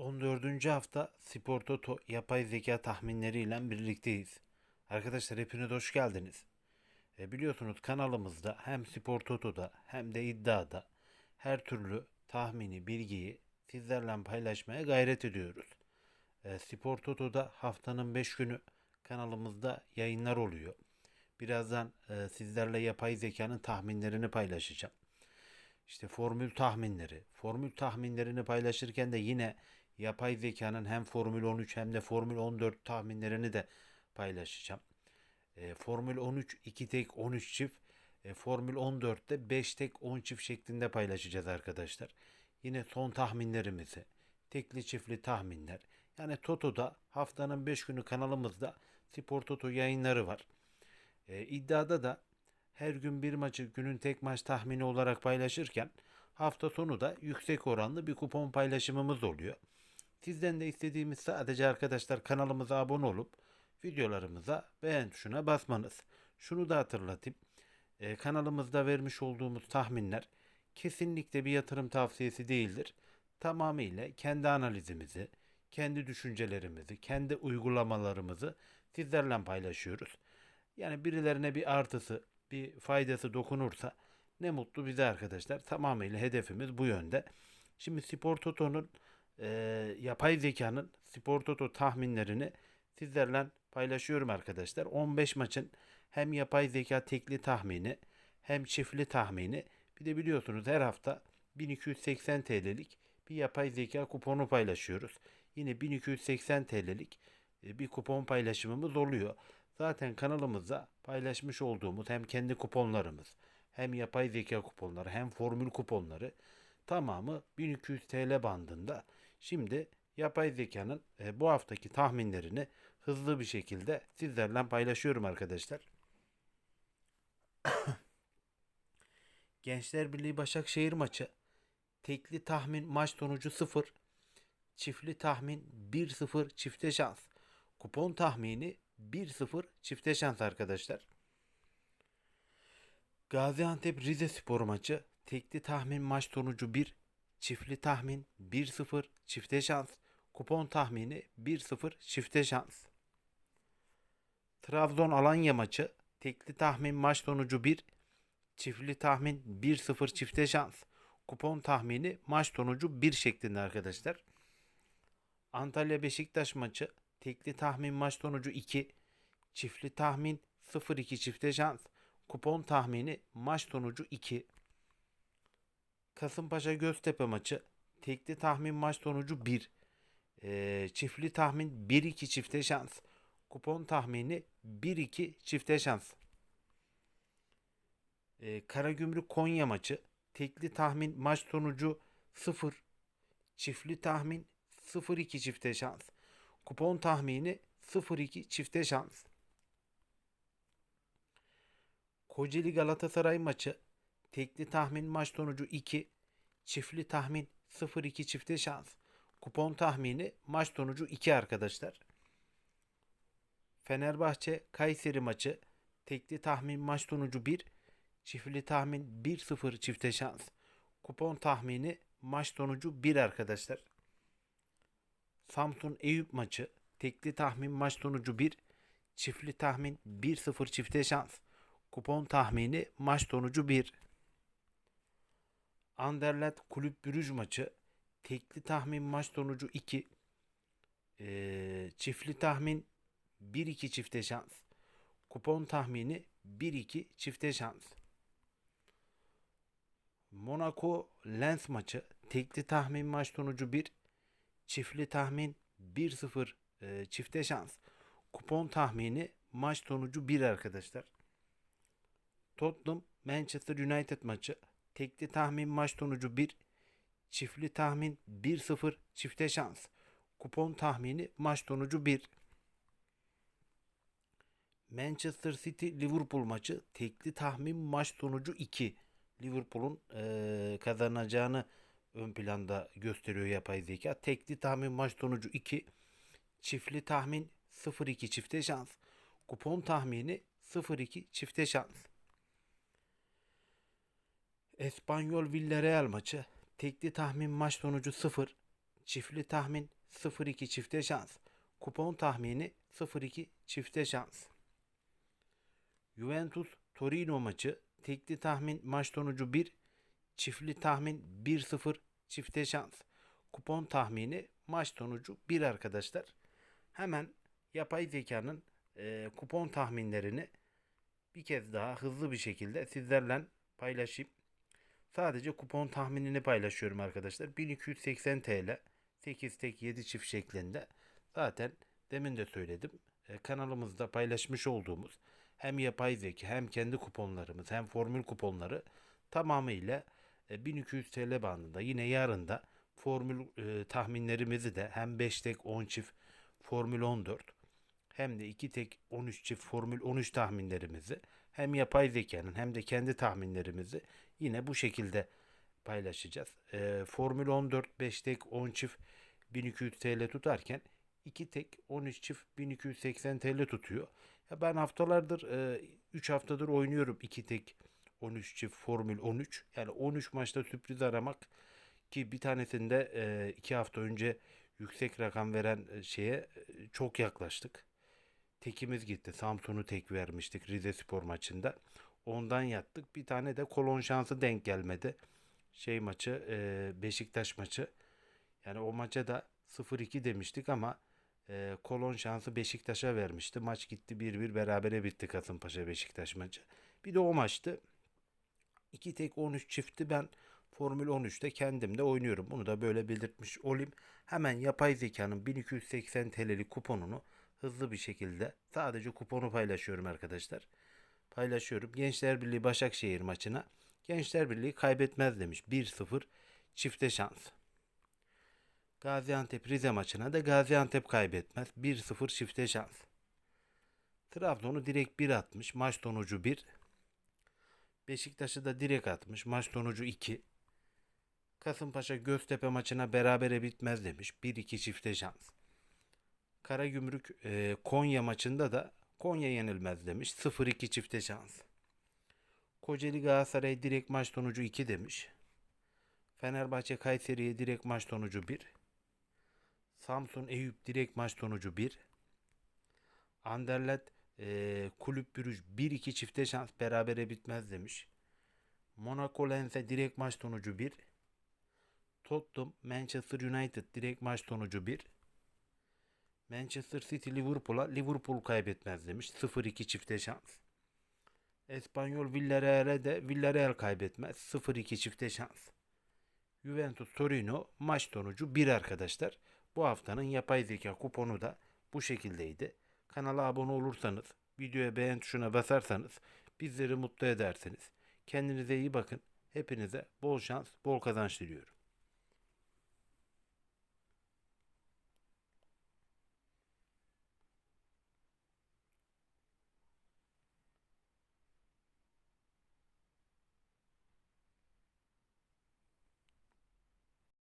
14. hafta Spor Toto yapay zeka tahminleriyle birlikteyiz. Arkadaşlar hepiniz hoş geldiniz. E, biliyorsunuz kanalımızda hem Spor Toto'da hem de iddiada her türlü tahmini, bilgiyi sizlerle paylaşmaya gayret ediyoruz. E, Spor Toto'da haftanın 5 günü kanalımızda yayınlar oluyor. Birazdan e, sizlerle yapay zekanın tahminlerini paylaşacağım. İşte formül tahminleri. Formül tahminlerini paylaşırken de yine yapay zekanın hem Formül 13 hem de Formül 14 tahminlerini de paylaşacağım. E, Formül 13 2 tek 13 çift. E, Formül 14'te 5 tek 10 çift şeklinde paylaşacağız arkadaşlar. Yine son tahminlerimizi, tekli çiftli tahminler. Yani Toto'da haftanın 5 günü kanalımızda Spor Toto yayınları var. E, iddiada da her gün bir maçı günün tek maç tahmini olarak paylaşırken hafta sonu da yüksek oranlı bir kupon paylaşımımız oluyor. Sizden de istediğimiz sadece arkadaşlar kanalımıza abone olup videolarımıza beğen tuşuna basmanız. Şunu da hatırlatayım. Ee, kanalımızda vermiş olduğumuz tahminler kesinlikle bir yatırım tavsiyesi değildir. Tamamıyla kendi analizimizi, kendi düşüncelerimizi, kendi uygulamalarımızı sizlerle paylaşıyoruz. Yani birilerine bir artısı, bir faydası dokunursa ne mutlu bize arkadaşlar. Tamamıyla hedefimiz bu yönde. Şimdi Spor Toto'nun e, yapay zekanın Spor Toto tahminlerini sizlerle paylaşıyorum arkadaşlar. 15 maçın hem yapay zeka tekli tahmini hem çiftli tahmini bir de biliyorsunuz her hafta 1280 TL'lik bir yapay zeka kuponu paylaşıyoruz. Yine 1280 TL'lik e, bir kupon paylaşımımız oluyor. Zaten kanalımızda paylaşmış olduğumuz hem kendi kuponlarımız hem yapay zeka kuponları hem formül kuponları tamamı 1200 TL bandında. Şimdi yapay zekanın e, bu haftaki tahminlerini hızlı bir şekilde sizlerle paylaşıyorum arkadaşlar. Gençler Birliği Başakşehir maçı tekli tahmin maç sonucu 0 çiftli tahmin 1-0 çifte şans kupon tahmini 1-0 çifte şans arkadaşlar. Gaziantep Rize Spor maçı tekli tahmin maç sonucu 1, çiftli tahmin 1-0 çifte şans, kupon tahmini 1-0 çifte şans. Trabzon Alanya maçı tekli tahmin maç sonucu 1, çiftli tahmin 1-0 çifte şans, kupon tahmini maç sonucu 1 şeklinde arkadaşlar. Antalya Beşiktaş maçı tekli tahmin maç sonucu 2, çiftli tahmin 0-2 çifte şans, kupon tahmini maç sonucu 2. Kasımpaşa Göztepe maçı tekli tahmin maç sonucu 1. Ee, çiftli tahmin 1-2 çifte şans. Kupon tahmini 1-2 çifte şans. Ee, Karagümrük Konya maçı tekli tahmin maç sonucu 0. Çiftli tahmin 0-2 çifte şans. Kupon tahmini 0-2 çifte şans. Kocaeli Galatasaray maçı tekli tahmin maç sonucu 2, çiftli tahmin 0-2 çifte şans. Kupon tahmini maç sonucu 2 arkadaşlar. Fenerbahçe Kayseri maçı tekli tahmin maç sonucu 1, çiftli tahmin 1-0 çifte şans. Kupon tahmini maç sonucu 1 arkadaşlar. Samsun Eyüp maçı tekli tahmin maç sonucu 1, çiftli tahmin 1-0 çifte şans. Kupon tahmini maç sonucu 1. Anderlecht Kulüp Brüj maçı tekli tahmin maç sonucu 2. Ee, çiftli tahmin 1-2 çifte şans. Kupon tahmini 1-2 çifte şans. Monaco Lens maçı tekli tahmin maç sonucu 1. Çiftli tahmin 1-0 e, çifte şans. Kupon tahmini maç sonucu 1 arkadaşlar. Tottenham Manchester United maçı tekli tahmin maç sonucu 1, çiftli tahmin 1-0 çifte şans. Kupon tahmini maç sonucu 1. Manchester City Liverpool maçı tekli tahmin maç sonucu 2. Liverpool'un e, kazanacağını ön planda gösteriyor yapay zeka. Tekli tahmin maç sonucu 2. Çiftli tahmin 0-2 çifte şans. Kupon tahmini 0-2 çifte şans. Espanyol Villarreal maçı tekli tahmin maç sonucu 0, çiftli tahmin 0-2 çifte şans. Kupon tahmini 0-2 çifte şans. Juventus Torino maçı tekli tahmin maç sonucu 1, çiftli tahmin 1-0 çifte şans. Kupon tahmini maç sonucu 1 arkadaşlar. Hemen yapay zekanın e, kupon tahminlerini bir kez daha hızlı bir şekilde sizlerle paylaşayım. Sadece kupon tahminini paylaşıyorum arkadaşlar. 1280 TL 8 tek 7 çift şeklinde. Zaten demin de söyledim. E, kanalımızda paylaşmış olduğumuz hem yapay zeka hem kendi kuponlarımız hem formül kuponları tamamıyla e, 1200 TL bandında. Yine yarın da formül e, tahminlerimizi de hem 5 tek 10 çift formül 14 hem de 2 tek 13 çift formül 13 tahminlerimizi hem yapay zekanın hem de kendi tahminlerimizi yine bu şekilde paylaşacağız. E, formül 14 5 tek 10 çift 1200 TL tutarken 2 tek 13 çift 1280 TL tutuyor. Ya ben haftalardır 3 haftadır oynuyorum 2 tek 13 çift formül 13. Yani 13 maçta sürpriz aramak ki bir tanesinde 2 hafta önce yüksek rakam veren e, şeye e, çok yaklaştık. Tekimiz gitti. Samsun'u tek vermiştik Rize Spor maçında. Ondan yattık. Bir tane de kolon şansı denk gelmedi. Şey maçı e, Beşiktaş maçı. Yani o maça da 0-2 demiştik ama e, kolon şansı Beşiktaş'a vermişti. Maç gitti 1-1 berabere bitti Kasımpaşa Beşiktaş maçı. Bir de o maçtı. 2 tek 13 çifti ben Formül 13'te kendim de oynuyorum. Bunu da böyle belirtmiş olayım. Hemen yapay zekanın 1280 TL'lik kuponunu hızlı bir şekilde sadece kuponu paylaşıyorum arkadaşlar. Paylaşıyorum. Gençler Birliği Başakşehir maçına Gençler Birliği kaybetmez demiş. 1-0 çifte şans. Gaziantep Rize maçına da Gaziantep kaybetmez. 1-0 çifte şans. Trabzon'u direkt 1 atmış. Maç sonucu 1. Beşiktaş'ı da direkt atmış. Maç sonucu 2. Kasımpaşa Göztepe maçına berabere bitmez demiş. 1-2 çifte şans. Karagümrük e, Konya maçında da Konya yenilmez demiş. 0-2 çifte şans. Kocaeli Galatasaray direkt maç sonucu 2 demiş. Fenerbahçe Kayseri'ye direkt maç sonucu 1. Samsun Eyüp direkt maç sonucu 1. Anderlet e, Kulüp Bürüj 1-2 çifte şans berabere bitmez demiş. Monaco Lens'e direkt maç sonucu 1. Tottenham Manchester United direkt maç sonucu 1. Manchester City Liverpool'a Liverpool kaybetmez demiş. 0-2 çifte şans. Espanyol Villarreal'e de Villarreal kaybetmez. 0-2 çifte şans. Juventus Torino maç sonucu 1 arkadaşlar. Bu haftanın yapay zeka kuponu da bu şekildeydi. Kanala abone olursanız, videoya beğen tuşuna basarsanız bizleri mutlu edersiniz. Kendinize iyi bakın. Hepinize bol şans, bol kazanç diliyorum.